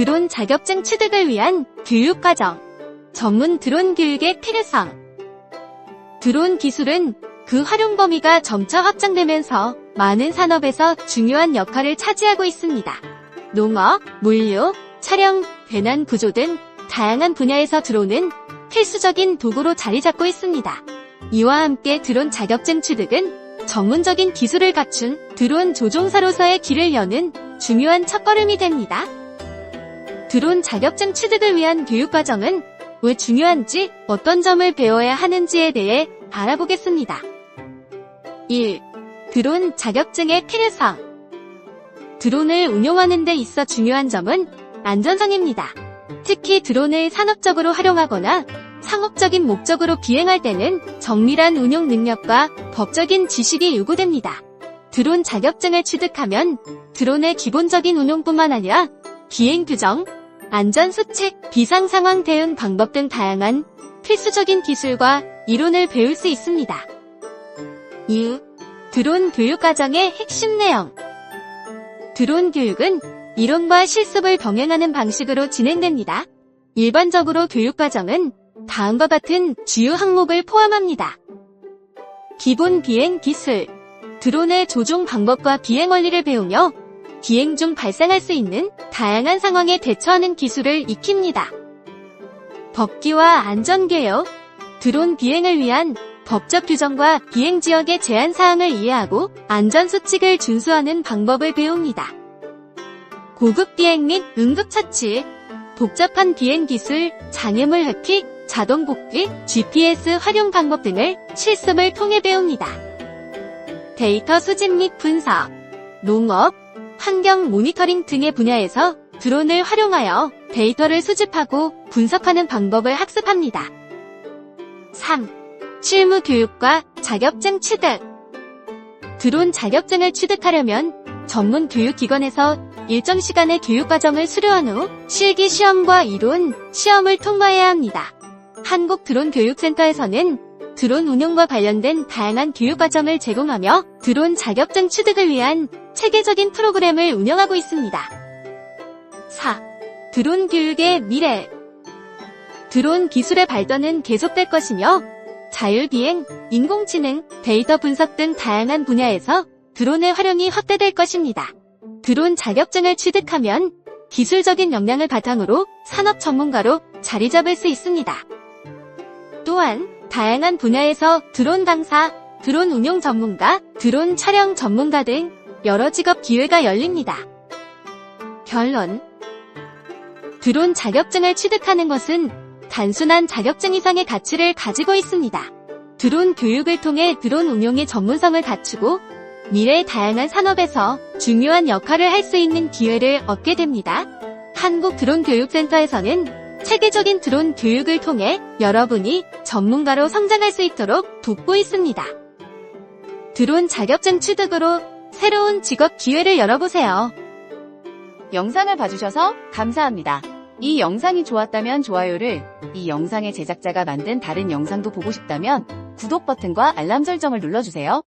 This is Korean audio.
드론 자격증 취득을 위한 교육과정. 전문 드론 교육의 필요성. 드론 기술은 그 활용 범위가 점차 확장되면서 많은 산업에서 중요한 역할을 차지하고 있습니다. 농업, 물류, 촬영, 배난 구조 등 다양한 분야에서 드론은 필수적인 도구로 자리 잡고 있습니다. 이와 함께 드론 자격증 취득은 전문적인 기술을 갖춘 드론 조종사로서의 길을 여는 중요한 첫걸음이 됩니다. 드론 자격증 취득을 위한 교육과정은 왜 중요한지 어떤 점을 배워야 하는지에 대해 알아보겠습니다. 1. 드론 자격증의 필요성. 드론을 운용하는 데 있어 중요한 점은 안전성입니다. 특히 드론을 산업적으로 활용하거나 상업적인 목적으로 비행할 때는 정밀한 운용 능력과 법적인 지식이 요구됩니다. 드론 자격증을 취득하면 드론의 기본적인 운용뿐만 아니라 비행 규정, 안전 수칙, 비상 상황 대응 방법 등 다양한 필수적인 기술과 이론을 배울 수 있습니다. 2. 드론 교육 과정의 핵심 내용. 드론 교육은 이론과 실습을 병행하는 방식으로 진행됩니다. 일반적으로 교육 과정은 다음과 같은 주요 항목을 포함합니다. 기본 비행 기술. 드론의 조종 방법과 비행 원리를 배우며 비행 중 발생할 수 있는 다양한 상황에 대처하는 기술을 익힙니다. 법규와 안전교육. 드론 비행을 위한 법적 규정과 비행 지역의 제한 사항을 이해하고 안전 수칙을 준수하는 방법을 배웁니다. 고급 비행 및 응급 처치, 복잡한 비행 기술, 장애물 회피, 자동 복귀, GPS 활용 방법 등을 실습을 통해 배웁니다. 데이터 수집 및 분석, 농업, 환경 모니터링 등의 분야에서 드론을 활용하여 데이터를 수집하고 분석하는 방법을 학습합니다. 3. 실무 교육과 자격증 취득. 드론 자격증을 취득하려면 전문 교육기관에서 일정 시간의 교육과정을 수료한 후 실기 시험과 이론, 시험을 통과해야 합니다. 한국 드론 교육센터에서는 드론 운용과 관련된 다양한 교육과정을 제공하며 드론 자격증 취득을 위한 체계적인 프로그램을 운영하고 있습니다. 4. 드론 교육의 미래. 드론 기술의 발전은 계속될 것이며 자율비행, 인공지능, 데이터 분석 등 다양한 분야에서 드론의 활용이 확대될 것입니다. 드론 자격증을 취득하면 기술적인 역량을 바탕으로 산업 전문가로 자리 잡을 수 있습니다. 또한 다양한 분야에서 드론 강사, 드론 운용 전문가, 드론 촬영 전문가 등 여러 직업 기회가 열립니다. 결론 드론 자격증을 취득하는 것은 단순한 자격증 이상의 가치를 가지고 있습니다. 드론 교육을 통해 드론 운용의 전문성을 갖추고 미래의 다양한 산업에서 중요한 역할을 할 수 있는 기회를 얻게 됩니다. 한국 드론 교육센터에서는 체계적인 드론 교육을 통해 여러분이 전문가로 성장할 수 있도록 돕고 있습니다. 드론 자격증 취득으로 새로운 직업 기회를 열어보세요. 영상을 봐주셔서 감사합니다. 이 영상이 좋았다면 좋아요를, 이 영상의 제작자가 만든 다른 영상도 보고 싶다면 구독 버튼과 알람 설정을 눌러주세요.